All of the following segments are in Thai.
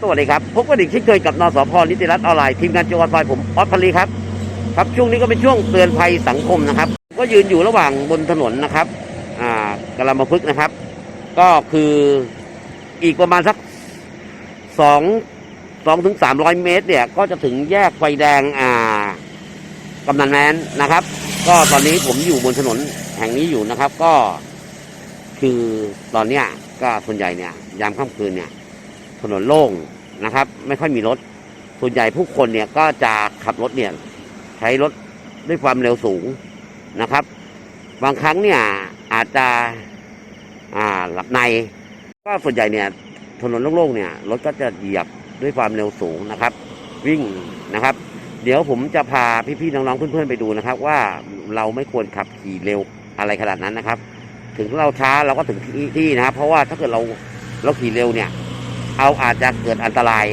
สวัสดีครับพบกันอีกเช่นเคยกับนสพนิติรัตน์ออนไลน์ทีมงานโจรไฟผมออสพลีครับครับช่วงนี้ก็เป็นช่วงเตือนภัยสังคมนะครับ ก็ยืนอยู่ระหว่างบนถนนนะครับอ่ากำลังมาพึกนะครับ ก็คืออีกประมาณสักสองสองถึงสามร้อยเมตร เนี่ย ก็จะถึงแยกไฟแดงอ่ากำนันแมนนะครับ ก็ตอนนี้ผมอยู่บนถนนแห่งนี้อยู่นะครับ ก็คือตอนเนี้ยก็ส่วนใหญ่เนี่ย ยามค่ำคืนเนี่ย ถนนโล่งนะครับ ไม่ค่อยมีรถ ส่วนใหญ่ผู้คนเนี่ยก็จะขับรถเนี่ยใช้รถด้วยความเร็วสูงนะครับ บางครั้งเนี่ยอาจจะอ่าหลับใน ก็ส่วนใหญ่เนี่ยถนนโล่งๆเนี่ยรถก็จะเหยียบด้วยความเร็วสูงนะครับ วิ่งนะครับ เดี๋ยวผมจะพาพี่ๆน้องๆเพื่อนๆไปดูนะครับ ว่าเราไม่ควรขับขี่เร็วอะไรขนาดนั้นนะครับ ถึงเราช้าเราก็ถึงที่ที่นะครับ เพราะว่าถ้าเกิดเราเราขี่เร็วเนี่ย เอาอาจจะเกิดอันตราย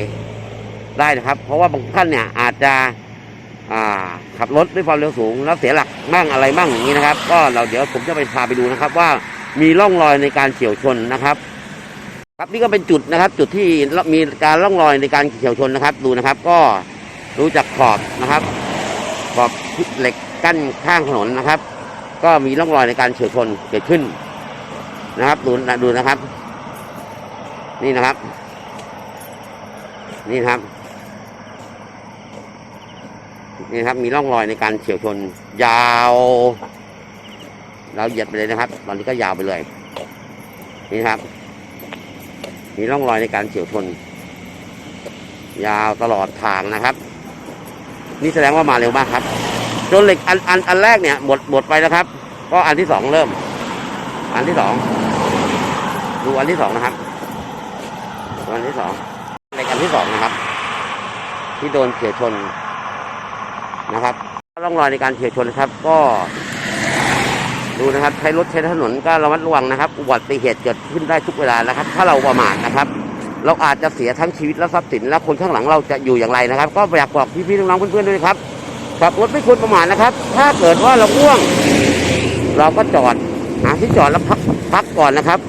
ได้นะครับ เพราะว่าบางท่านเนี่ยอาจจะขับรถด้วยความเร็วสูง แล้วเสียหลักมั่งอะไรมั่งอย่างนี้นะครับ ก็เราเดี๋ยวผมจะไปพาไปดูนะครับ ว่ามีร่องรอยในการเฉียวชนนะครับ ครับนี่ก็เป็นจุดนะครับ จุดที่มีการร่องรอยในการเฉียวชนนะครับ ดูนะครับ ก็ดูจากขอบนะครับขอบเหล็กกั้นข้างถนนนะครับ ก็มีร่องรอยในการเฉียวชนเกิดขึ้นนะครับ ดูดูนะครับ นี่นะครับ นี่ครับ นี่ครับ มีร่องรอยในการเฉียวชน ยาวเราเหยียดไปเลยนะครับ ตอนนี้ก็ยาวไปเลย นี่ครับ มีร่องรอยในการเฉียวชน ยาวตลอดทางนะครับ นี่แสดงว่ามาเร็วมากครับจนเหล็กอันอันอันแรกเนี่ยหมดหมดไปนะครับ ก็อันที่สองเริ่ม อันที่สองดูอันที่สองนะครับ อันที่สอง เหล็กอันที่สองนะครับ ที่โดนเฉียวชนนะครับร่องรอยในการเฉียวชนนะครับ ก็ดูนะครับ ใช้รถใช้ถนนก็ระมัดระวังนะครับ อุบัติเหตุเกิดขึ้นได้ทุกเวลานะครับ ถ้าเราประมาทนะครับ เราอาจจะเสียทั้งชีวิตและทรัพย์สินและคนข้างหลังเราจะอยู่อย่างไรนะครับ ก็อยากบอกพี่ๆน้องๆเพื่อนๆด้วยครับขับรถไม่ควรประมาทนะครับ ถ้าเกิดว่าเราง่วง เราก็จอดหาที่จอดแล้วพักพักก่อนนะครับ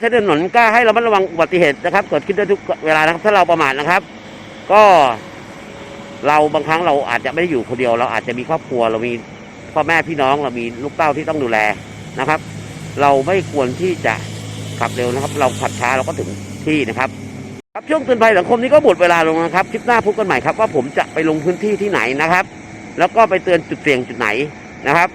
ใช้ถนนก็ให้เรามัดระวังอุบัติเหตุนะครับ เกิดขึ้นได้ทุกเวลานะครับถ้าเราประมาทนะครับ ก็เราบางครั้งเราอาจจะไม่ได้อยู่คนเดียว เราอาจจะมีครอบครัว เรามีพ่อแม่พี่น้อง เรามีลูกเต้าที่ต้องดูแลนะครับ เราไม่ควรที่จะขับเร็วนะครับ เราขับช้าเราก็ถึงที่นะครับ ครับช่วงเตือนภัยสังคมนี้ก็หมดเวลาลงนะครับคลิปหน้าพบกันใหม่ครับว่าผมจะไปลงพื้นที่ที่ไหนนะครับ แล้วก็ไปเตือนจุดเสี่ยงจุดไหนนะครับ